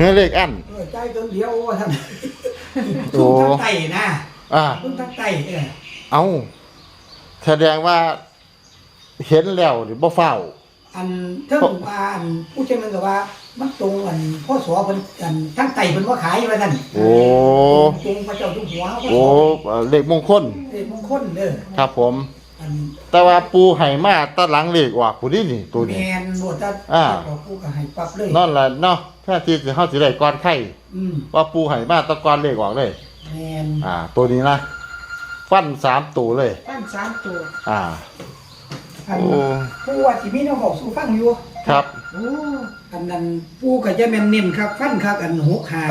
เฮ้ยเลขอัน เออใจเกินเดียวว่าท่านโอ้สูงทั้งไตนะอ่าสูงทั้งไตเออเอาแสดงว่า เห็นแล้วหรือบ่เฝ้า อันเทิงว่าอันผู้เชี่ยวชาญก็ว่า มันตรงอันพ่อสอเพิ่นอันทั้งไตเพิ่นว่าขายว่าท่านโอ้ ตรงพระเจ้าทุกหัวพ่อโอ้สอเลขมงคลเด็กมงคลเด้อครับผม อันแต่ว่าปูไห่มาตะหลังเลขออกผู้นี้นี่ตัวแมนี้ นบวชจะอ่า บอกกูก็ให้ปรับเลย นั่นแหละเนาะ แค่ที่จะเข้าสิได้ก่อนไข่อืมว่าปูไห่มาตะกอนเลขออกเลย แมนอ่า ตัวนี้นะฟันสามตัวเลย ปั้นสามตัวอ่า อันโอ้ ผู้ว่าสิมีน้องบอกสู่ฟังอยู่ครับ โอ้อันนั้นผู้ก็จะแม่นเน้นครับ ฟันครับอันหกหา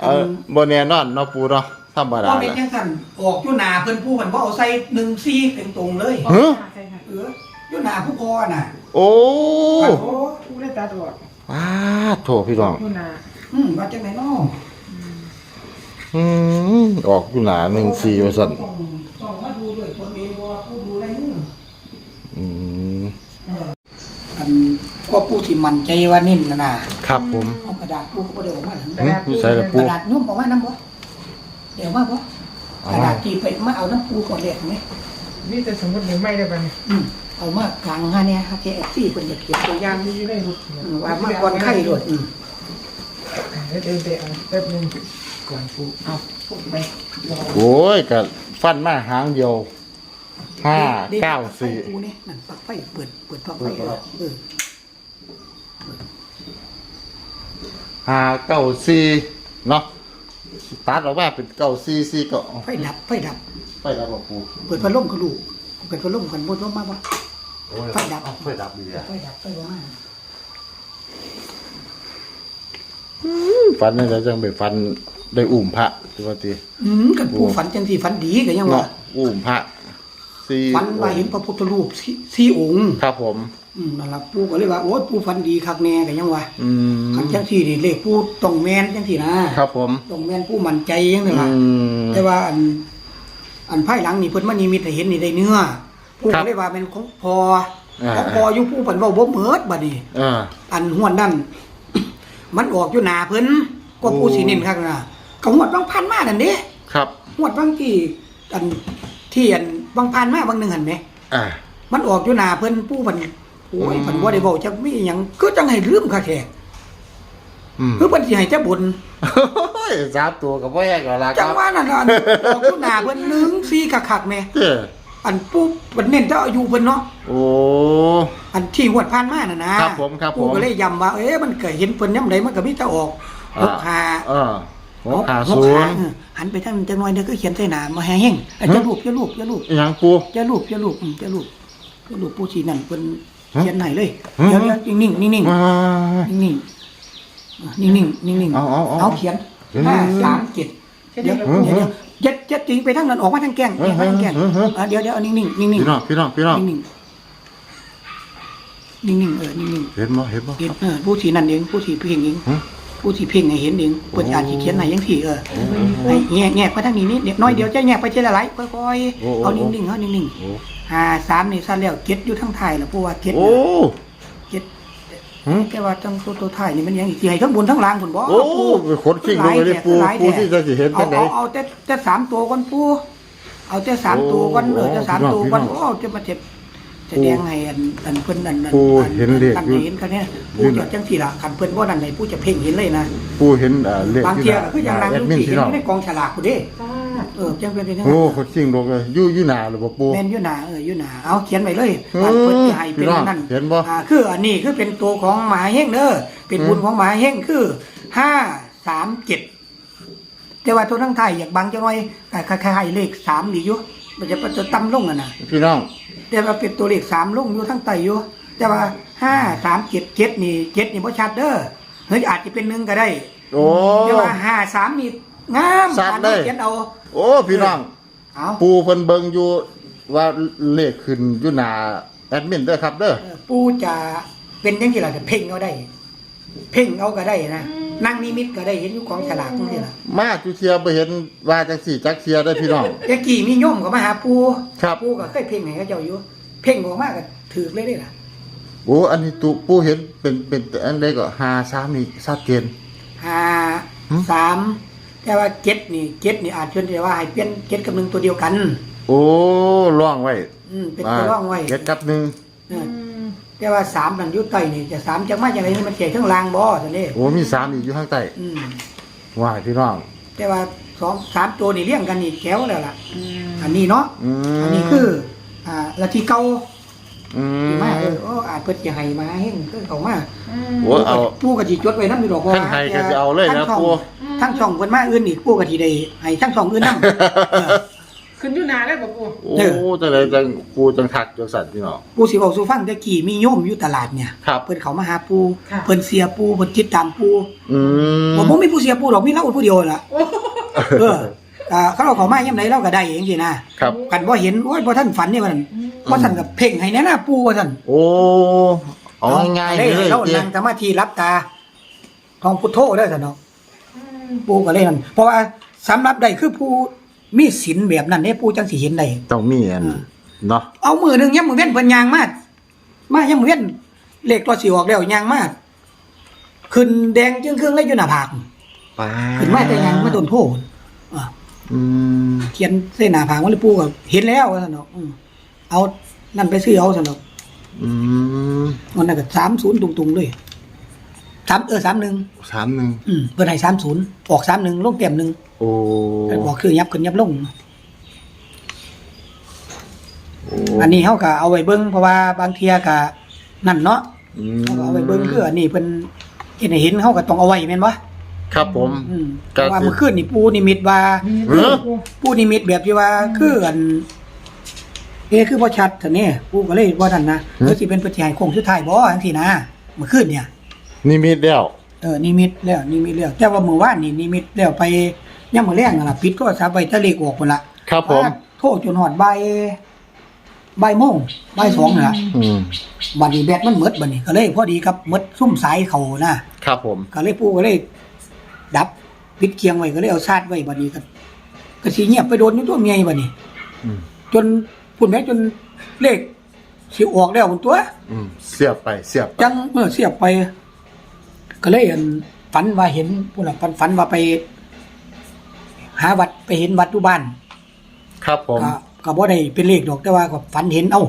เออโบแน่นอนเนาะปูเนาะธรรมดาว่าเป็นแหละจังซั่นออกอยู่หน้าเพิ่นผู้เพิ่นบ่เอาใส่1 4เป็นตรงเลย ฮะใช่ค่ะเอออยู่หน้าผู้พอน่ะโอ้ โอ้ โอ้ผู้ได้ตัดออกว้าโถพี่น้องผู้นาอืมว่าจังไหนน้ออืมออกอยู่หนาหนึ่งสี่ว่าสั่นต้องต้องมาดูด้วยตนเองว่าผู้ดูอะไรนี่อืมอันก็ผู้ที่มั่นใจว่านิ่มน่ะนะครับผมเอากระดาษผู้ก็บ่ได้ออกมาถึงอืมผู้ใส่ละกปูระดาษนุ่มออกมานํบ่เดี๋ยวมาบ่เอากระมาดาษที่ไปมาเอาน้ำปูก่อนแรกไหมนี่จะสมมติหรือไม่ได้บ้างอืม เอามากลางฮะเนี่ยฮะแกเอฟซีเพิ่นจะเขียนตัวอย่างมีอยู่ในรถอืมว่ามาก่อนไข่ด้วยอืมเดี๋ยวเดี๋ยวเดี๋ยวแป๊บนึงก่อนปูเอาพูดไปโอ้ยกัฟันมาหางเดียวห้าเก้าสี่ปูนี่นั่นปลักไฟเปิดเปิดปลักไฟเออเออห้าเก้าสี่เนาะตัดออกมาเป็นเก้าสี่สี่ก็ไฟดับไฟดับไปแล้วบ่ปูเปิดพัดลมก็รู้เปิดพัดลมกันบ่ลมมาบ่โอ้ย ไฟดับเอาไฟดับดีอะไฟดับไฟบ่มาฟันนี่จะจังไปฟันได้อุ่มพระตัวทีอืมกันปูฝันจังซี่ฝันดีก็ยังว่าเนาะอุ่มพระสี่ฝันว่าเห็นพระพุทธรูปสี่สี่องค์ครับผมอืมนั่นล่ะปูก็เลยว่าโอ้ยปูฝันดีคักแน่ก็ยังว่าอืมคันจังซี่นี่เลขปูต้องแม่นจังซี่นะครับผมต้องแม่นปูมั่นใจจังซี่อืล่ะมแต่ว่าอัน อันภายหลังนี่เพิ่นมานิมิตให้เห็นนี่ได้เนื้อ ผู้ครัก็บเลยว่าเป็นของพออ่าของพออยู่ผู้เพิ่นเว้าบ่เหมิดบัดนี้ อ่า อันหวนนั่น มันออกอยู่หน้าเพิ่นก็ผู้สิเน้นคักน่ะก็หวดบางพันมานั่นเด้ครับ หวดบางที่อันที่อันบางพันมาบางหนึงหั่นแหมอ่า มันออกอยู่หน้าเพิ่นผู้เพิ่นโอ้ยอืมเพิ่นบ่ได้เว้าจักมีหยังคือจังให้ลืมคักแท้อืมคือเพิ่นสิให้แต่บุญโอ้ยสามตัวกับพ่อแยกกันละคจัรังบว่านั่นน่ะอันออกอยู่หน้าเพิ่นหนึงซี่คักๆแหมเจ้อ อันปุ๊บมันเน้นจะอายุเพิ่นเนาะโอ้ อันที่หวดผ่านมาน่ะนะครับผมครับผมกูก็เลยย้ำว่าเอ๊ะมันเกิดเห็นเพิ่นยามใดมันก็มีแต่ออกหกหาเออหกขาหกศูหานย์เออหันไปทางจังหน่อยเด้อก็เขียนใส่หน้ามาแห้งๆอะจะลูกจะลูกจะลูกอหยังปู จะลูกจะลูกอืมจะลูกจะลูกผู้ชีนั่นเพิ่นฮะเขียนให้เลยฮะ เดี๋ยวเดี๋ยวนิ่งๆนิ่งว้าๆนิ่งๆอะนิ่งๆนิ่งๆเอาเอาเอาเอาเขียนเออห้าสามเจ็ดแค่เดี๋นี้ยวแล้วเดี๋ยว เดี๋ยวจะจะจริงไปทางนั้นออกมาทางแกล้งออกมาทางแกล้งเออเออเอออะเดี๋ยวเดี๋ยวเอานิ่งๆนิ่งๆพี่น้องพี่น้องพี่น้องนิ่งๆนิ่งๆเออนิ่งเห็นบ่เห็นบ่ๆเห็นเออผู้ที่นั่นเองผู้ที่เพ่งเองฮะผู้ที่เพ่งให้เห็นเองเปิดโอ้อาจสิเขียนให้ยังที่เออโอ้โหให้แงกแงกไปทางนี้นิดเดียวน้อยเดียวจะแงกไปทีละหลายค่อยโอ้ๆโอ้เอานิ่งๆเอานิ่งโอ้ๆห้าสามนี่สั้นแล้วเก็ดอยู่ทั้งไทายแล้วผู้ว่าเก็ดโอ้เก็ด หึ แต่ว่าทั้งตัวตัวไทายนี่มันยังอีกสิให้ทั้งบนทั้งล่างพุ่นบ่โอ้ปูเป็นคนขิงลงเลยดิปูหลายปูแท้ที่จะสิเห็นเอาจังไดเอาเอาแต่แต่สามตัวก่อนปูเอาแต่สามตัวก่อนเออแต่สามตัวก่อนพี่น้องโอ้จะมาเจ็บแสดงให้อันอันเพิ่นอันอันปูอัเห็นเลขอันอยู่ เห็นกันเนี่ยปูจะจังสี่ละคันเพิ่นบ่นั่นไหนปูจะเพ่งเห็นเลยนะ ปูเห็นเอ่อเลขบางที่เที่ยหน้าก็คือยังนั่งแออดยู่มินที่พี่เห็นน้องอยู่ในกองฉลากกูเด้ป้า เออจังเป็นจังโอ้คนขิงลงเลยยู่ยู่หนาหรือบ่ปูแม่นยู่หนาเอออยู่หนาเอาเขียนไว้เลยเออว่าเพิ่นสิให้เป็นนั่นเห็นบ่อ่าคืออันนี้คือเป็นตัวของหมาเฮงเด้อเป็นบุญของหมาเฮงคือห้าสามเจ็ดแต่ว่าตัวทั้งไทยอยากบางจังหน่อยอ่าคล้ายๆเลขสามดีอยู่มันจะมันจะต่ำลงอะนะพี่น้องแต่ว่าเป็นตัวเลขสามลงอยู่ทั้งไตอยู่แต่ว่าห้าสามเจ็ดเจ็ดนี่เจ็ดนี่บ่ชัดเด้อเฮ้ยอาจจะเป็นหนึ่งก็ได้โอ้แต่ว่าห้าสามนี่ งามชัดอ่านเลยเขียนเอาโอ้พี่น้อง เอาปูเพิ่นเบิ่งอยู่ว่าเลขขึ้นอยู่หน้าแอดมินเด้อครับเด้อ เออปูจะเป็นยังไงล่ะจะเพ่งเอาได้ เพ่งเอาก็ได้นะนั่งนิมิตก็ได้เห็นอยู่ของฉลากตรงนี้ล่ะมาจุเทียบ่เห็นว่าจังสี่จักเทียได้อพี่น้อง แต่กี่มีโยมก็มาหาปูครับ ปูก็เคยเพ่งให้เขาเจ้าอยู่เพ่งออกมาก็ถือเลยได้ล่ะโอ้อันนี้ตูปูเห็นเป็นเป็นอันใดก็หาสามนี่ชัดเจนห้าหืมสาม แต่ว่าเจ็ดนี่เจ็ดนี่อาจจะว่าให้เปลี่ยนเจ็ดกับหนึ่งตัวเดียวกัน โอ้ล่องไว้อืมเป็นตัวร่องไว้เจ็ดกับหนึ่งเออแต่ว่าสามนั่นอยุใต้นี่จะสามจากมาจากไหนนี่มันเจียทั้งลางบ่ท่านนี่โอ้มีสามอีกอยู่ข้างใต้อืมว่ายพี่น้อง แต่ว่าสองสามตัวนี่เลี้ยงกันนี่แก้วแล้วล่ะ อันนี้เนาะอืมอันนี้คือ อ่าละที่เก่า อืที่มมาเออโอ้อาจเพิ่นจะให้มาให้คือเขามาโอ้ เอา ปู่ก็สิจดไว้นำอยู่ดอกว่าท่านให้ก็จะเอาเลยนะทั้งช่องปู่ทั้งช่องเพิ่นมาอื่นอีกปู่ก็สิได้ให้ทั้งช่องอื่นนำขึ้นอยู่นานแล้วป่ะปูโอ้จังเลยจังปูจังทักจังสัตว์พี่น้อง ปู่สิเว้าสู่ฟังแต่กี้มีโยมอยู่ตลาดเนี่ย ครับ เพิ่นเขามาหาปู่เพิ่นเสียปู่เพิ่นจิตตามปู่อืม ผมบ่มีผู้เสียปู่ดอกมีเราผู้เดียวล่ะเออ อ่าเขาเราเขามายามใดเราก็ได้เองสินะครับ กันบ่เห็นโอ้ยบ่ทันฝันนี่ว่าซั่นบ่ทันก็เพ่งให้แน่นะปู่ว่าซั่นโอ้เอาง่ายๆเลเลยยเราเจ้นั่งสมาธิรับตาท่องพุทโธได้ซั่นเนาะปู่ก็เลยนั่นเพราะว่าสำหรับใดคือผู้มีศีลแบบนั้นเด้ปู่จังสิเห็นได้ ต้องมีอันเนาะเอามือหนึงยามมื้อเว้นเพิ่นย่างมามาย่ามมื้อเว้นเลขตัวสิออกแล้วย่างมาขึ้นแดงจึงครึ่งเลยอยู่หน้าผาก ปาขึ้นมาแต่ยังมาโดนโทษอ่า อืมเขียนเส้นหน้าผากว่าเลยปู่ก็เห็นแล้วว่าซั่นเนาะอืมเอานั่นไปซื้อเอาซั่นเนาะอืมมันน่ะก็30ตรงๆด้วยสามเออ31สามหนึ่งอืมเพิ่นให้30ออก31ลงเต็มหนึงโอ้แต่บอกคือยับขึ้นยับลงโอ้อันนี้เฮาก็เอาไว้เบิ่งเพราะว่าบางเที่ยก็นั่นเนาะอืมเฮาก็เอาไว้เบิ่งคืออันนี้เพิ่นเฮ็ดให้เห็นเฮาก็ต้องเอาไว้แม่นบ่ ครับผม อืมก็เพราะว่าสิเมื่อคืนนี่ปูนิมิตว่า เออ ปูนิมิตแบบที่ว่าคืออัน เอ๊ะคือบ่ชัดซั่นนี่ปูก็เลยบ่นั่นนะเออสิเป็นปฏิหารย์โค้งสุดท้ายบ่จังซี่นะเมื่อคืนเนี่ยนี่มีแล้วเออนิมิตแล้วนิมิตแล้วแต่ว่าเมื่อวานนี่นิมิตแล้วไปยามมื้อแลงนั่นล่ะปิดโทรศัพท์ไว้แตะเลขออกพุ่นล่ะครับผม ว่าโทรจนฮอดบ่ายบ่ายโมงบ่ายสองนั่นล่ะ อืมบัดนี้แบตมันหมดบัดนี้ก็เลยพอดีกับหมดซุ่มสายเขานะครับผม ก็เลยปูก็เลย ดับปิดเคียงไว้ก็เลยเอาชาร์จไว้บัดนี้ก็ก็สิเงียบไปโดนอยู่ตัวเมียบัดนี้อืมจนพุ่นแม่จนเลขสิออกแล้วพุ่นตัว อืมเสียบไปเสียบไปจังเมื่อเสียบไป ก็เลยอันฝันว่าเห็นพุ่นน่ะฝันฝันว่าไป หาวัดไปเห็นวัดอยู่บ้าน ครับผม ก็ก็บ่ได้เป็นเลขดอกแต่ว่าก็ฝันเห็นเอ้า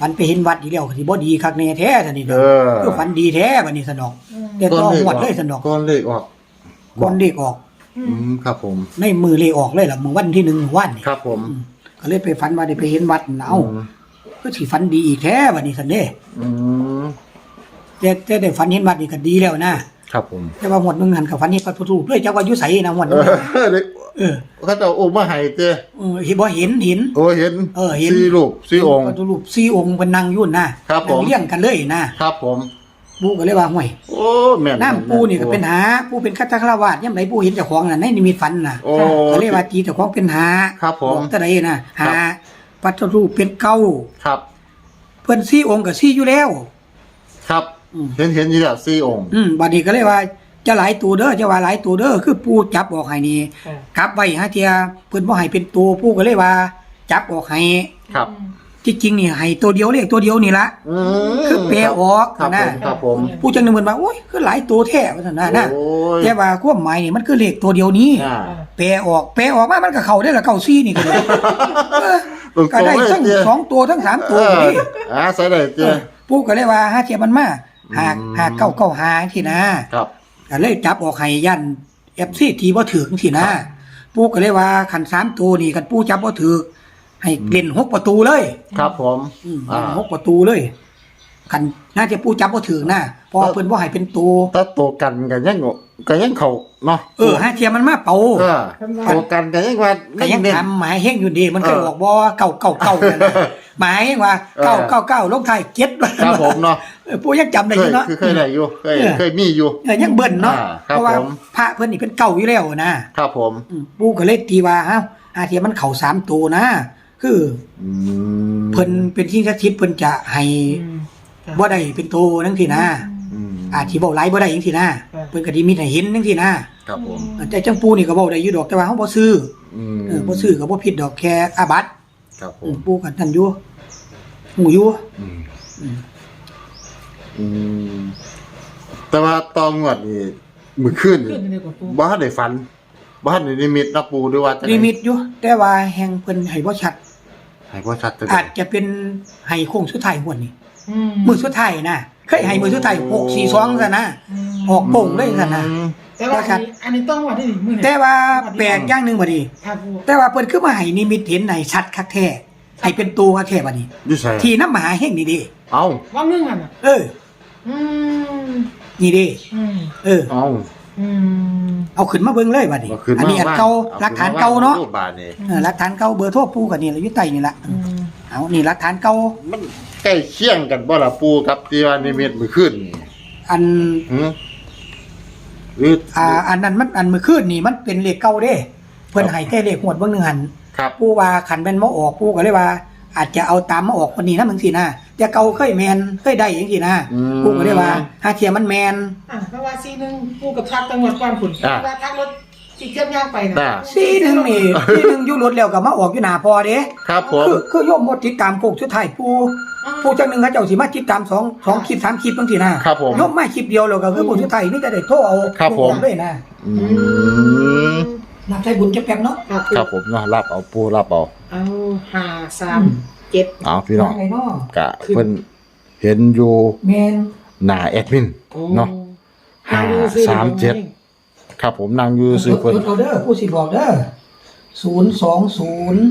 ฝันไปเห็นวัดอีกแล้วก็สิบ่ดีคักแน่แท้ซั่นนี่เอเด้ออคือฝันดีแท้บัดนี้สนอกแต่ก็หวดเลยสนอก ก้อนเลขออก ก่อนเลขออก อืมครับผม ในมือเลขออกเลยล่ะมื้อวันที่หนึ่งมื้อวันนี่ครับผมอืมก็เลยไปฝันว่าได้ไปเห็นวัดน่ะเอ้าก็สิฝันดีอีกแท้บัดนี้ซั่นเด้อืมแต่แต่ได้ฝันเห็นวัดนี่ก็ดีแล้วนะครับผมแต่ว่าหวดหนึงหันก็ฝันเห็นพระพุทธรูปเลยจักว่าอยู่ไสนะหวดหเอนึงอเด็กเออเขาจะเอาโอ้มาให้เจ้เออเห็นบ่เห็นเห็น โอ้เห็นเออเห็น สี่ลูกสี่องค์ พระพุทธรูปสี่องค์เพิ่นนั่งอยู่นะครับผม นั่งเรียงกันเลยนะครับผม ปู่ก็เลยว่าห่วยโอ้แม่นน้ำปูนี่ก็เป็นหาปูเป็นคัตคาราวาสย่ำไหนปูเห็นเจ้าของน่ะในนิมิตฝันน่ะโอ้ ก็เลยว่าจีเจ้าของเป็นหาครับผมอกแต่ใดน่ะครัหาบปัตรูปเป็นเก้าครับ เพิ่นซี่องค์ก็ซี่อยู่แล้ว ครับ อืม เห็นเห็นอยู่แล้วสี่องค์ อืมบัดนี้ก็เลยว่าจะหลายตัวเด้อจะว่าหลายตัวเด้อคือปูจับออกให้นี่กลับไว้หาเทียเพิ่นบ่ให้เป็นตัวปูก็เลยว่า จับออกให้ครับ ที่จริงนี่ให้ตัวเดียวเลขตัวเดียวนี่ละอืมคือแปลออกครับผนะมครับผมผู้จังนึงเพิ่นว่าโอ้ยคือหลายตัวแท้ว่าซั่นน่ะนะโอ้ยแต่ว่าความหมายนี่มันคือเลขตัวเดียวนี้ อ่าแปลออกแปลออกมามันก็เข้าได้ละเก้าซี่นี่ก็เลยเออตรงๆก็ได้ทั้งเลยเจ้สองตัวทั้งสามเอตัวอนี่อ่าใส่ได้เอเจ้อปู่ก็เลยว่าหาเทียบมันมาหาอืม หาเก้าเก้าหาที่นะครับ ก็เลยจับออกให้ยันเอฟซีทีบ่ถึงที่นะปู่ก็เลยว่าขันสามตัวนี่กันปู่จับบ่ถึก ให้เล่นหกประตูเลยครับผมอืมอ่าเล่นหกประตูเลยขันน่าจะปู่จับบ่ถึกนะเพราะว่าเพิ่นบ่ให้เป็นตัวถ้าโตกันกันยังกันยังเขาเนาะเออหาเทียบมันมาเป่าเออโตกันกันยังว่าก็ยังเน้น ทำหมายเฮงอยู่ดีมันเคยเออบอกบ่เก่าเก่าเก่านั่นน่ะหมายเฮงว่าเออ เก่าเก่าเก่าลงท้ายเจ็ดครับผมเนาะเออปู่ยังจำได้เคอยยู่เนาะ คือเคยได้อยู่เคยเออ เคยมีอยู่ เออยังเบิ่นเนาะอ่าครับเพราะว่าผม พระเพิ่นนี่เป็นเก่าอยู่แล้วนะครับผม อืมปู่ก็เลยตีว่าเอ้าอาเทียมันเข้าสามตัวนะ คืออืมเพิ่นเป็นที่ศักดิ์สิทธิ์เพิ่นจะให้บ่ได้เป็นโตจังซี่นะอืมอาที่เว้าหลายบ่ได้จังซี่นะครับเพิ่นก็สิมีให้เห็นจังซี่นะครับผมแต่จังปู่นี่ก็เว้าได้อยู่ดอกแต่ว่าเฮาบ่ซื้ออืมเออบ่ซื้อก็บ่ผิดดอกแค่อาบัติ ครับผอืมมปู่ก็นั่นอยู่หูอยู่อืมอืมแต่ว่าตองวดนี่มือขึ้นขึ้นในกว่าปูบ้านได้ฝันบ้านได้นิมิตนะปูด้วยว่าจะนิมิตอยู่แต่ว่าแห่งเพิ่นให้บ่ชัด ให้พ่อชัดจะอาจจะเป็นให้โค้งสุดท้ายหวนนี่อืมมือสุดท้ายนะเคยให้มือสุดท้าย642ซะนะออกโป่งเลยซะนะแต่ว่าอันนี้อันนี้ต้องว่าที่นี่มือไหนแต่ว่าแปลกอย่างหนึงบัดนี้ครับปูแต่ว่าเพิ่นคือมาให้นิมิตเห็นในชัดคักแท้ให้เป็นตัวคักแท้บัดนี้อยู่ใส่ที่น้ำมหาแห่งนี่เดิเอ้าว่างนึงอะน่ะเออ อืมนี่เดิอืมเออเอ้า อืม เอาขึ้นมาเบิ่งเลยบัดนี้ บ่ขึ้นอันนี้อันบ้เก่าหลักฐานเก่าเนาะรูปบาทนี่เออหลักฐานเก่าเบอร์โทรปูกันนี่แหละอยู่ใต้นี่ละอืมเอานี่หลักฐานเก่ามันใกล้เคียงกันบ่ล่ะปูกับที่ว่านิมิตมือขึ้นนี่อันหือหรืออ่าอันนั้นมันอันมื้อคืนนี่มันเป็นเลขเก่าเด้ เพิ่นให้แต่เลขหวดเบิ่งหนึงหัน ครับปูว่าคันแม่นบ่ออกปูก็เลยว่า อาจจะเอาตามมาออกคนนี้นะจังซี่นะแต่เก่าเคยแม่นเคยได้จังซี่นะอืมปูก็เลยว่าหาเทียมันแม่นอะเพราะว่าซีหนึงปูกับทักตังหวัดกวานขุนอะว่าทักรถจีเทียมย่างไปนะน่ะซีหนึงนี่ซีหนึงอยู่รถแล้วก็มาออกอยู่หน้าพอเด้ครับผม คือคือโยมหมดติดตามโคกสุดท้ายปูปูจังหนึงเขาเจ้าสิมาติดตามสองสองคลิปสามคลิปจังซี่นะครับผม โยมมาคลิปเดียวแล้วก็คือโคกสุดท้ายนี่จะได้โทรเอาครับผมเลยนะอืมนับใช้บุญจะแป๊บเนาะครับครับผมเนาะรับเอาปูรับเอา เอา ห้าสามเจ็ดเอาพี่น้องไงเนาะกะเพิ่นเห็นอยู่แมนหน้าแอดมินโอ้เนาะห้าสามเจ็ดครับผมนั่งอยู่ซื้อเพิ่นเพิ่นเอาเด้อผู้สิบอกเด้อศูนย์สองศูนย์